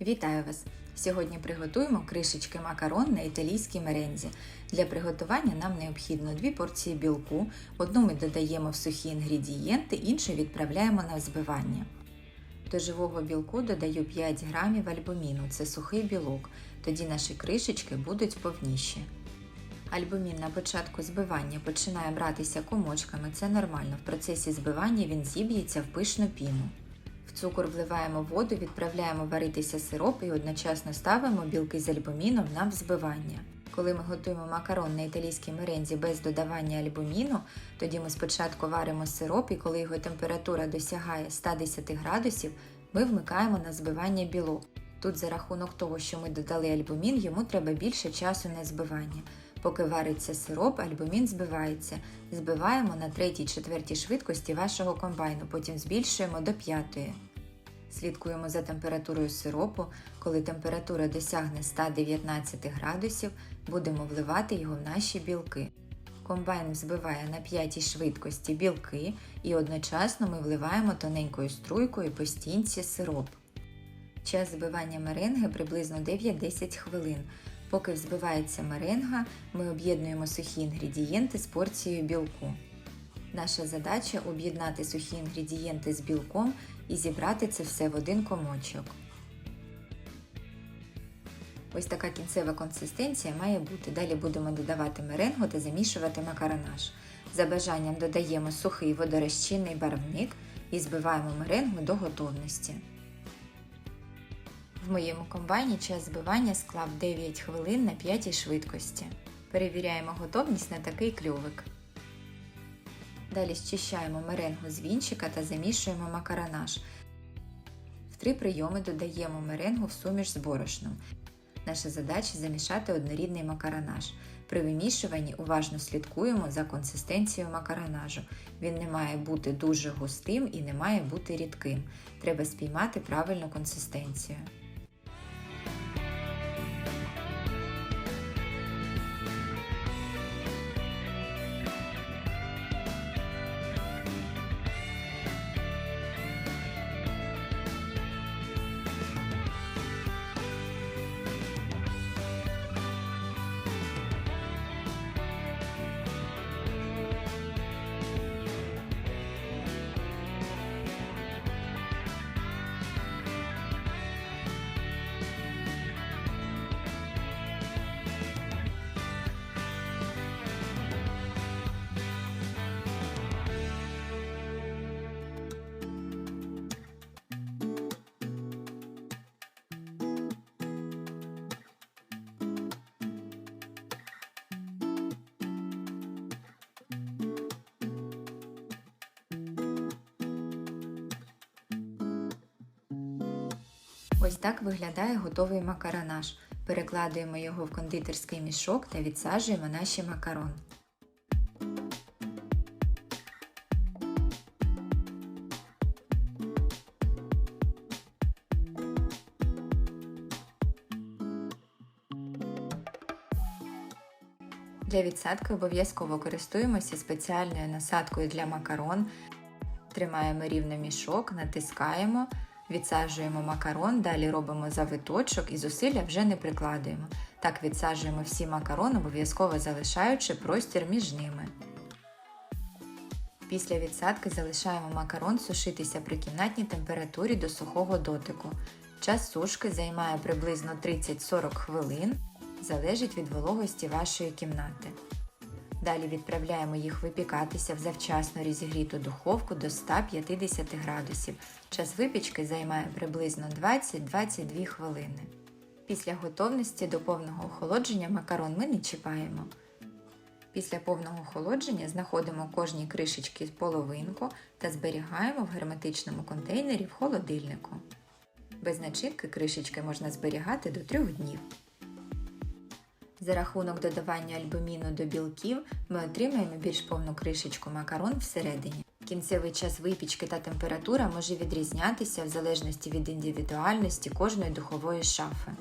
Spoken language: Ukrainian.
Вітаю вас! Сьогодні приготуємо кришечки макарон на італійській мерензі. Для приготування нам необхідно 2 порції білку, одну ми додаємо в сухі інгредієнти, іншу відправляємо на взбивання. До живого білку додаю 5 грамів альбуміну, це сухий білок, тоді наші кришечки будуть повніші. Альбумін на початку збивання починає братися комочками, це нормально. В процесі збивання він зіб'ється в пишну піну. В цукор вливаємо воду, відправляємо варитися сироп і одночасно ставимо білки з альбуміном на взбивання. Коли ми готуємо макарон на італійській мерензі без додавання альбуміну, тоді ми спочатку варимо сироп і коли його температура досягає 110 градусів, ми вмикаємо на збивання білок. Тут за рахунок того, що ми додали альбумін, йому треба більше часу на збивання. Поки вариться сироп, альбумін збивається. Збиваємо на третій-четвертій швидкості вашого комбайну, потім збільшуємо до п'ятої. Слідкуємо за температурою сиропу. Коли температура досягне 119 градусів, будемо вливати його в наші білки. Комбайн взбиває на п'ятій швидкості білки і одночасно ми вливаємо тоненькою струйкою по стінці сироп. Час збивання меренги приблизно 9-10 хвилин. Поки взбивається меренга, ми об'єднуємо сухі інгредієнти з порцією білку. Наша задача об'єднати сухі інгредієнти з білком і зібрати це все в один комочок. Ось така кінцева консистенція має бути. Далі будемо додавати меренгу та замішувати макаронаж. За бажанням додаємо сухий водорозчинний барвник і збиваємо меренгу до готовності. В моєму комбайні час збивання склав 9 хвилин на 5 швидкості. Перевіряємо готовність на такий кльовик. Далі зчищаємо меренгу з вінчика та замішуємо макаронаж. В три прийоми додаємо меренгу в суміш з борошном. Наша задача замішати однорідний макаронаж. При вимішуванні уважно слідкуємо за консистенцією макаронажу. Він не має бути дуже густим і не має бути рідким. Треба спіймати правильну консистенцію. Ось так виглядає готовий макаронаж. Перекладуємо його в кондитерський мішок та відсаджуємо наші макарон. Для відсадки обов'язково користуємося спеціальною насадкою для макарон. Тримаємо рівно мішок, натискаємо. Відсаджуємо макарон, далі робимо завиточок і зусилля вже не прикладуємо. Так відсаджуємо всі макарон, обов'язково залишаючи простір між ними. Після відсадки залишаємо макарон сушитися при кімнатній температурі до сухого дотику. Час сушки займає приблизно 30-40 хвилин, залежить від вологості вашої кімнати. Далі відправляємо їх випікатися в завчасно розігріту духовку до 150 градусів. Час випічки займає приблизно 20-22 хвилини. Після готовності до повного охолодження макарон ми не чіпаємо. Після повного охолодження знаходимо кожній кришечки половинку та зберігаємо в герметичному контейнері в холодильнику. Без начинки кришечки можна зберігати до 3 днів. За рахунок додавання альбуміну до білків ми отримаємо більш повну кришечку макарон всередині. Кінцевий час випічки та температура може відрізнятися в залежності від індивідуальності кожної духової шафи.